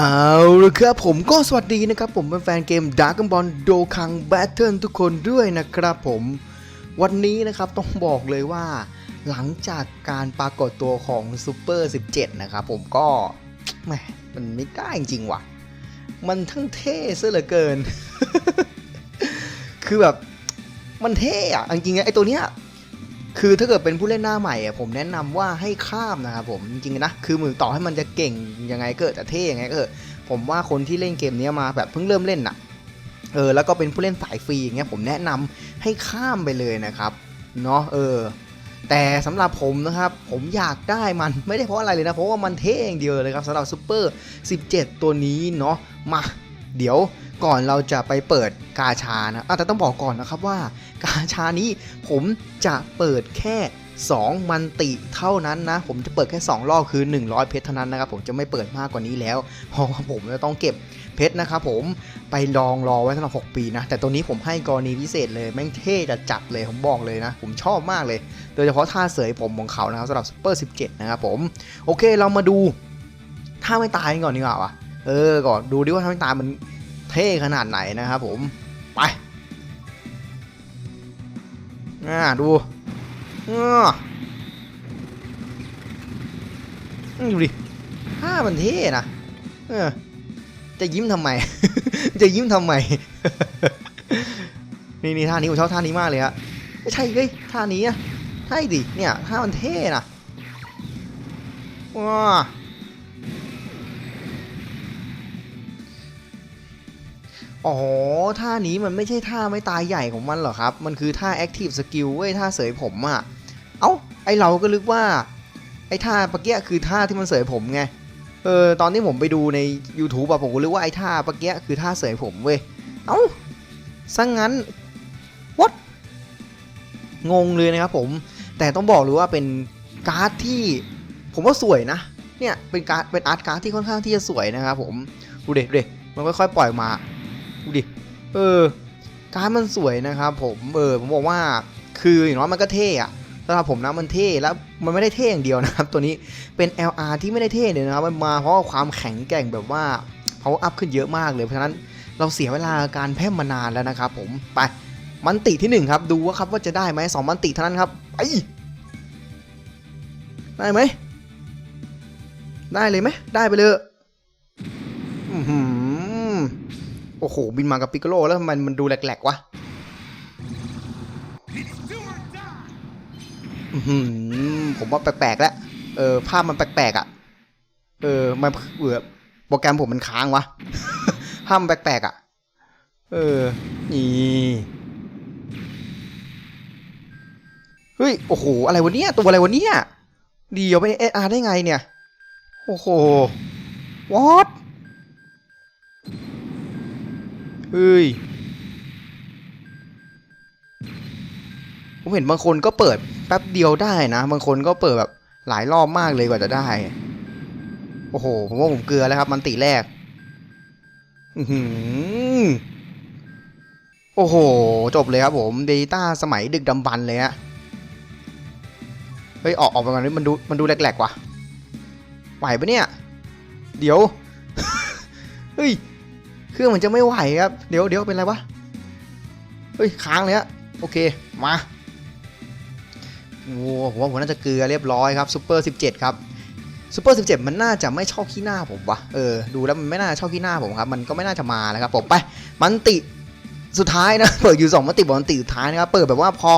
เอาละครับผมก็สวัสดีนะครับ ผมเป็นแฟนเกม d a r k บอลโดคังแบทเทิลทุกคนด้วยนะครับผมวันนี้นะครับต้องบอกเลยว่า หลังจากการปรากฏตัวของซูเปอร์17 นะครับผมก็แหมมันไม่ได้าจริงๆว่ะ มันทั้งเท่ซะเหลือเกิน คือแบบมันเท่อะจริงๆไอ้ตัวเนี้ย คือถ้าเกิดเป็นผู้เล่นหน้าใหม่อะผมแนะนำว่าให้ข้ามนะครับผมจริงๆนะคือมือต่อให้มันจะเก่งยังไงก็เถอะแต่เท่ยังไงก็เถอผมว่าคนที่เล่นเกมนี้มาแบบเพิ่งเริ่มเล่นน่ะเออแล้วก็เป็นผู้เล่นสายฟรีอย่างเงี้ยผมแนะนำให้ข้ามไปเลยนะครับเนาะเออแต่สำหรับผมนะครับ ผมอยากได้มันไม่ได้เพราะอะไรเลยนะ เพราะว่ามันเท่อย่างเดียวเลยครับสำหรับซูเปอร์ 17 ตัวนี้เนาะมา เดี๋ยวก่อนเราจะไปเปิดกาชานะอะแต่ต้องบอกก่อนนะครับว่ากาชานี้ผมจะเปิดแค่ 2 มันติเท่านั้นนะ ผมจะเปิดแค่ 2 รอบคือ 100 เพชรเท่านั้นนะครับ ผมจะไม่เปิดมากกว่านี้แล้วเพราะว่าผมจะต้องเก็บเพชรนะครับผมไปลองรอไว้สำหรับ 6 ปีนะ แต่ตัวนี้ผมให้กรณีพิเศษเลยแม่งเท่จะจัดเลยผมบอกเลยนะ ผมชอบมากเลย โดยเฉพาะท่าเสยผมของเขานะครับสำหรับ Super 17 นะครับผม โอเคเรามาดูท่าไม่ตายก่อนดีกว่าวะ เออก่อนดูดิว่าท่าไม่ตามันเท่ขนาดไหนนะครับผม ไปอ่าดูอ่าอืมดูดิท่ามันเท่นะเออจะยิ้มทำไม จะยิ้มทำไม นี่นี่ท่านี้ผมชอบท่านี้มากเลยฮะไม่ใช่เฮ้ยท่านี้อะใช่ดิ เนี่ยท่ามันเท่นะว้า อ๋อ ท่านี้มันไม่ใช่ท่าไม่ตายใหญ่ของมันเหรอครับ มันคือท่า active skill เว้ย ท่าเสยผมอะ่ะ เอ้า ไอเราก็ลึกว่า ไอท่าปะเกียคือท่าที่มันเสยผมไง เออ ตอนที่ผมไปดูใน YouTube อะผมก็นึกว่าไอท่าปะเกียคือท่าเสยผมเว้ย เอ้าซะงงั้น what งงเลยนะครับผม แต่ต้องบอกเลยว่าเป็นการ์ดที่ผมว่าสวยนะ เนี่ย เป็นการ์ด เป็นอาร์ตการ์ดที่ค่อนข้างที่จะสวยนะครับผม ดูเด็ดเด็มันค่อยๆปล่อยมา ดูดิ เออ การมันสวยนะครับผม เออ ผมบอกว่า คืออย่างน้อยมันก็เท่อะสำหรับผมนะมันเท่แล้วมันไม่ได้เท่อย่างเดียวนะครับ ตัวนี้เป็น LR ที่ไม่ได้เท่เลยนะครับมันมาเพราะความแข็งแกร่งแบบว่าเขาอัพขึ้นเยอะมากเลยเพราะฉะนั้นเราเสียเวลาการแพร่มานานแล้วนะครับผมไปมันติที่หนึ่งครับ ดูว่าครับว่าจะได้ไหมสองมันติเท่านั้นครับไปได้ไหมได้เลยไหมได้ไปเลย โอ้โห บินมากับปิกโลแล้วมันมันดูแหลกๆวะผมว่าแปลกๆแล้ว เออ ภาพมันแปลกๆอะ เออ มันเบื่อโปรแกรมผมมันค้างวะ ภาพมันแปลกๆอะ เออ นี่ เฮ้ย โอ้โห อะไรวะเนี่ย ตัวอะไรวะเนี่ย เดียวไปเออาร์ได้ไงเนี่ย โอ้โห what เฮ้ย ผมเห็นบางคนก็เปิดแป๊บเดียวได้นะ บางคนก็เปิดแบบหลายรอบมากเลยกว่าจะได้ โอ้โห ผมว่าผมเกลือแล้วครับ มันติแรก อือโอ้โห จบเลยครับผมเดต้าสมัยดึกดำบรรพ์เลยฮะ เฮ้ย ออกออกไปก่อนนี่มันดูมันดูแหลกๆว่ะ ไหวปะเนี่ย เดี๋ยว เฮ้ย เครื่องมันจะไม่ไหวครับ เดี๋ยวเดี๋ยวเป็นไรวะ เฮ้ยค้างเลยฮะ โอเค มา โอ้ผมว่าผมน่าจะเกลือเรียบร้อยครับซูเปอร์17 ครับซูเปอร์17มันน่าจะไม่ชอบขี้หน้าผมวะเออ ดูแล้วมันไม่น่าชอบขี้หน้าผมครับ มันก็ไม่น่าจะมาแล้วครับผมไป มันติสุดท้ายนะ เปิดอยู่2มันติบอกมันติสุดท้ายนะครับ เปิดแบบว่าพอ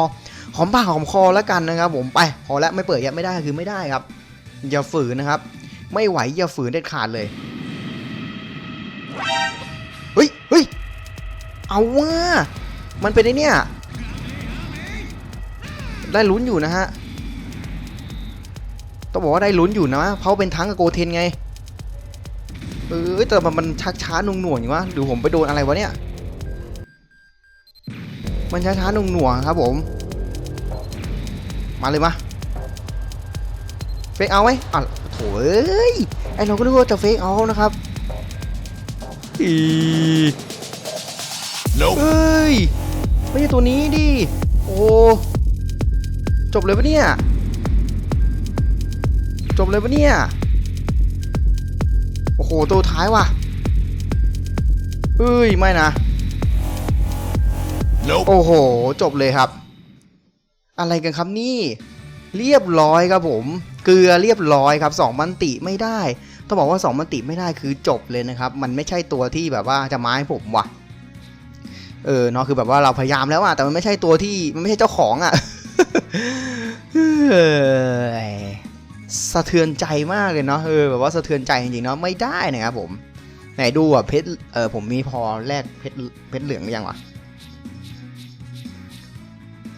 หอมปากหอมคอแล้วกันนะครับ ผมไป พอแล้วไม่เปิดยังไม่ได้คือไม่ได้ครับ อย่าฝืนนะครับ ไม่ไหวอย่าฝืนเด็ดขาดเลย เอาว่ามันเป็นไอเนี่ย ได้ลุ้นอยู่นะฮะ ต้องบอกว่าได้ลุ้นอยู่นะเพราะเป็นทั้งกับโกเทนไง เออแต่มันชักช้าหนุ่งหน่วงอยู่วะหรือผมไปโดนอะไรวะเนี่ย มันช้าช้าหนุ่งหน่วงครับผม มาเลยมาเฟกเอาไหมอะโถ่เอ้ยไอเราก็นึกว่าจะเฟกเอานะครับอี เฮ้ย ไม่ใช่ตัวนี้ดิ โอ้ จบเลยปะเนี่ย จบเลยปะเนี่ยโโอ้โห ตัวท้ายว่ะเอ้ย ไม่นะ Nope. โอ้โห จบเลยครับ อะไรกันครับนี่ เรียบร้อยครับผม เกลือเรียบร้อยครับสองมันติไม่ได้ ต้องบอกว่าสองมันติไม่ได้คือจบเลยนะครับ มันไม่ใช่ตัวที่แบบว่าจะมาให้ผมว่ะ เออเนาะคือแบบว่าเราพยายามแล้วอะแต่มันไม่ใช่ตัวที่มันไม่ใช่เจ้าของอะสะเทือนใจมากเลยเนาะเออแบบว่าสะเทือนใจจริงๆเนาะไม่ได้นะครับผมไหนดูอะเพชรเออผมมีพอแลกเพชรเพชรเหลืองหรือยังวะ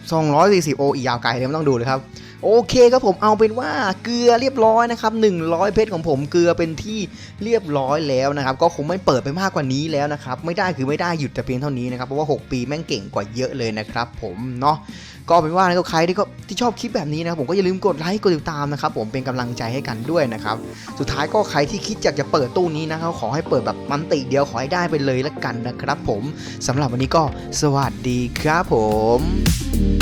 240โออียาวไกลเลยไม่ต้องดูเลยครับ โอเคครับผมเอาเป็นว่าเกลือเรียบร้อยนะครับ100 เพชรของผมเกลือเป็นที่เรียบร้อยแล้วนะครับ ก็คงไม่เปิดไปมากกว่านี้แล้วนะครับ ไม่ได้คือไม่ได้หยุดแต่เพียงเท่านี้นะครับ เพราะว่า 6 ปีแม่งเก่งกว่าเยอะเลยนะครับผมเนาะก็เป็นว่าใครที่ก็ที่ชอบคลิปแบบนี้นะครับผมก็อย่าลืมกดไลค์กดติดตามนะครับผมเป็นกำลังใจให้กันด้วยนะครับสุดท้ายก็ใครที่คิดอยากจะเปิดตู้นี้นะครับขอให้เปิดแบบมันติเดียวขอให้ได้ไปเลยละกันนะครับ ผมสำหรับวันนี้ก็สวัสดีครับผม